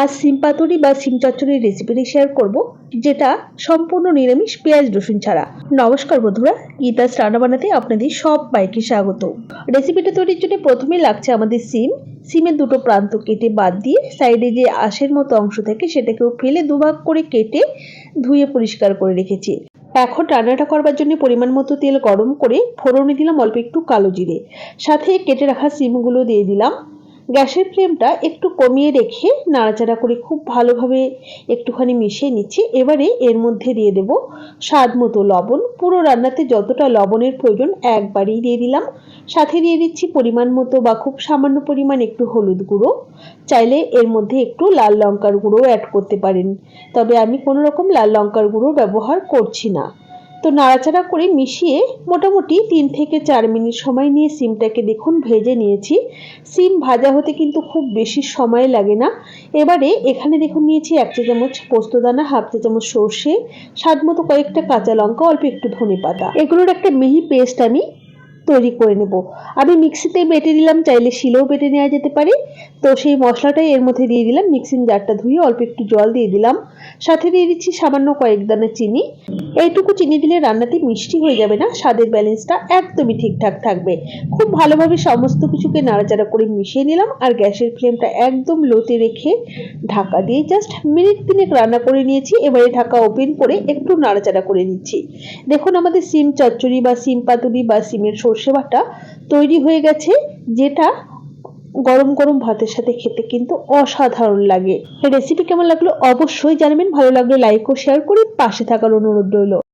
আজ সিম পাতুরি বা সিম চচ্চড়ির রেসিপিটি শেয়ার করব, যেটা সম্পূর্ণ নিরামিষ পেঁয়াজ, রসুন ছাড়া। নমস্কার বন্ধুরা গীতাস রান্না বানাতে আপনাদের সব বাইকে স্বাগত রেসিপিটা তৈরির জন্য প্রথমে লাগছে আমাদের সিম। সিমের দুটো প্রান্ত কেটে বাদ দিয়ে সাইডে যে আঁশের মতো অংশ থাকে, সেটাকেও ফেলে দুভাগ করে কেটে ধুয়ে পরিষ্কার করে রেখেছি। এখন রান্নাটা করবার জন্য পরিমাণ মতো তেল গরম করে ফোড়নে দিলাম অল্প একটু কালো জিরে। সাথে কেটে রাখা সিমগুলো দিয়ে দিলাম। গ্যাসের ফ্লেমটা একটু কমিয়ে রেখে নাড়াচাড়া করে খুব ভালোভাবে একটুখানি মিশিয়ে নিচ্ছি। এবারে এর মধ্যে দিয়ে দেব স্বাদ মতো লবণ। পুরো রান্নাতে যতটা লবণের প্রয়োজন একবারেই দিয়ে দিলাম। সাথে দিয়ে দিচ্ছি পরিমাণ মতো বা খুব সামান্য পরিমাণ একটু হলুদ গুঁড়ো। চাইলে এর মধ্যে একটু লাল লঙ্কার গুঁড়ো অ্যাড করতে পারেন। তবে আমি কোনো রকম লাল লঙ্কার গুঁড়ো ব্যবহার করছি না। তো নাড়াচাড়া করে মিশিয়ে মোটামুটি তিন থেকে চার মিনিট সময় নিয়ে সিমটাকে দেখুন, ভেজে নিয়েছি। সিম ভাজা হতে কিন্তু খুব বেশি সময় লাগে না। এবারে এখানে দেখুন, নিয়েছি এক চা চামচ পোস্তদানা হাফ চা চামচ সর্ষে, স্বাদ মতো কয়েকটা কাঁচা লঙ্কা, অল্প একটু ধনে পাতা। এগুলোর একটা মিহি পেস্ট আমি তৈরি করে নেব। আমি মিক্সিতে বেটে দিলাম, চাইলে শিলেও বেটে নেওয়া যেতে পারে। তো সেই মশলাটাই এর মধ্যে দিয়ে দিলাম, মিক্সিং জারটা ধুয়ে অল্প একটু জল দিয়ে দিলাম। সাথে দিয়ে দিচ্ছি সামান্য কয়েক দানা চিনি। এইটুকু চিনি দিলে রান্নাতে মিষ্টি হয়ে যাবে না, স্বাদের ব্যালেন্সটা একদমই ঠিকঠাক থাকবে। খুব ভালোভাবে সমস্ত কিছুকে নাড়াচাড়া করে মিশিয়ে নিলাম আর গ্যাসের ফ্লেমটা একদম লোতে রেখে ঢাকা দিয়ে জাস্ট মিনিট তিনেক রান্না করে নিয়েছি, এবারে ঢাকা ওপেন করে একটু নাড়াচাড়া করে নিচ্ছি। দেখুন আমাদের সিম চচ্চড়ি বা সিম পাতুরি বা সিমের সর্ষে বাটা তৈরি হয়ে গেছে, যেটা গরম গরম ভাতের সাথে খেতে কিন্তু অসাধারণ লাগে। রেসিপি কেমন লাগল? অবশ্যই জানাবেন। ভালো লাগলে লাইক ও শেয়ার করে পাশে থাকার অনুরোধ রইল।